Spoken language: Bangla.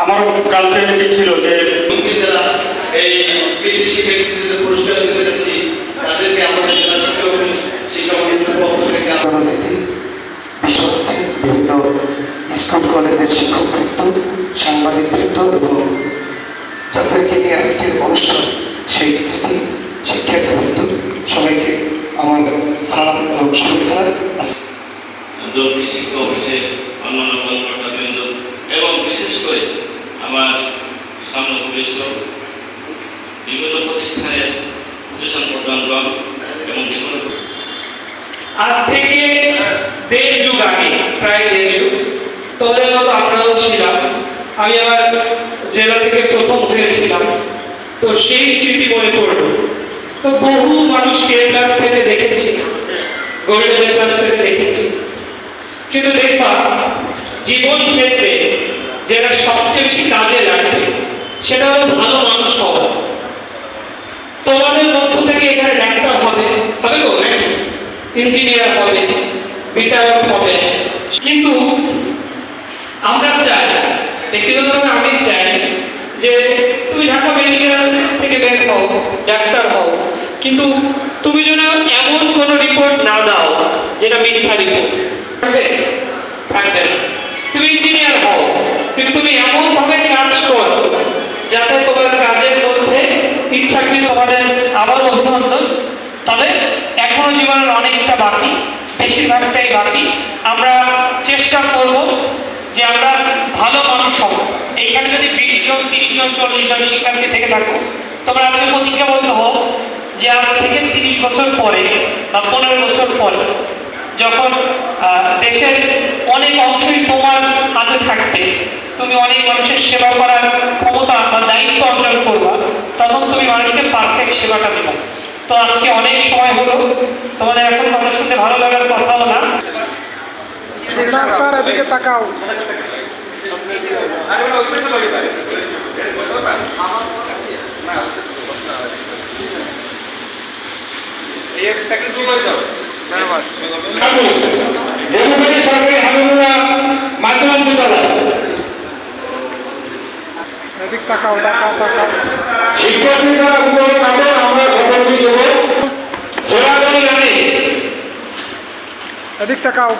আমারও কালকে কি ছিল যে এমপি যারা এই বিদেশি ব্যক্তিদের পুরস্কার দিতে যাচ্ছি তাদেরকে আমাদের জেলা শিক্ষা শিক্ষা মন্ত্রীর পক্ষ থেকে আমরা অতিথি বিশ্ব হচ্ছে বিভিন্ন স্কুল কলেজের শিক্ষকবৃন্দ সাংবাদিকবৃন্দ এবং যাদেরকে নিয়ে আজকের অনুষ্ঠান। সেই সবাইকে আমার সালাম এবং শুভেচ্ছা। দক্ষিণ অফিসে অন্যান্য কর্মকর্তাবৃন্দ এবং বিশেষ করে আমার সামগ্রিষ্ট বিভিন্ন প্রতিষ্ঠানের প্রতিষ্ঠান প্রধানগণ এবং বিভিন্ন আজ থেকে দেড় যুগ আগে, প্রায় দেড় যুগ তোদের মতো আমরাও ছিলাম। আমি আমার জেলা থেকে প্রথম হয়েছিলাম তো সেই স্মৃতি মনে পড়ল। তো বহু মানুষ মানুষকে ক্লাস থেকে দেখেছি গোল্ডেন ক্লাস থেকে দেখেছি। কিন্তু দেখবা, জীবন ক্ষেত্রে যেটা সবচেয়ে বেশি কাজে লাগবে। সেটা হলো ভালো মানুষ হওয়া। তোমাদের মধ্য থেকে এখানে ডাক্তার হবে। হবে তো নাকি? ইঞ্জিনিয়ার হবে, বিচারক হবে। কিন্তু আমরা চাই, ব্যক্তিগতভাবে আমি চাই যে তুমি ঢাকা মেডিকেল থেকে বের হও, ডাক্তার হও। কিন্তু তুমি যেন এমন কোনো রিপোর্ট না দাও যেটা মিথ্যা রিপোর্ট। থাকবে? থাকবে না। কিন্তু তুমি এমন ভাবে কাজ করো যাতে তোমার কাজের মধ্যে ইচ্ছাকৃত তোমাদের আবার অভিনন্দন। তবে এখনও জীবনের অনেকটা বাকি, বেশিরভাগটাই বাকি। আমরা চেষ্টা করব যে আমরা ভালো মানুষ হব। এইখানে যদি বিশ জন, তিরিশ জন, চল্লিশ জন শিক্ষার্থী থেকে থাকো, তোমরা আজকে প্রতিজ্ঞাবদ্ধ হও যে আজ থেকে তিরিশ বছর পরে বা পনেরো বছর পরে যখন দেশের অনেক অংশই তোমার হাতে থাকবে তুমি অনেক মানুষের সেবা করার ক্ষমতা বা দায়িত্ব অর্জন করবা তখন তুমি মানুষকে পারফেক্ট সেবাটা দেবা। তো আজকে অনেক সময় হলো তোমাদের এখন কথা শুনতে ভালো লাগার কথাও না। ডাক্তার এদিকে তাকাও। দেববাড়ি তাকাও তাকাও তাকাও। শিক্ষার্থীরা উপরে তাদের আমরা সকলকে দেব। এদিক তাকাও।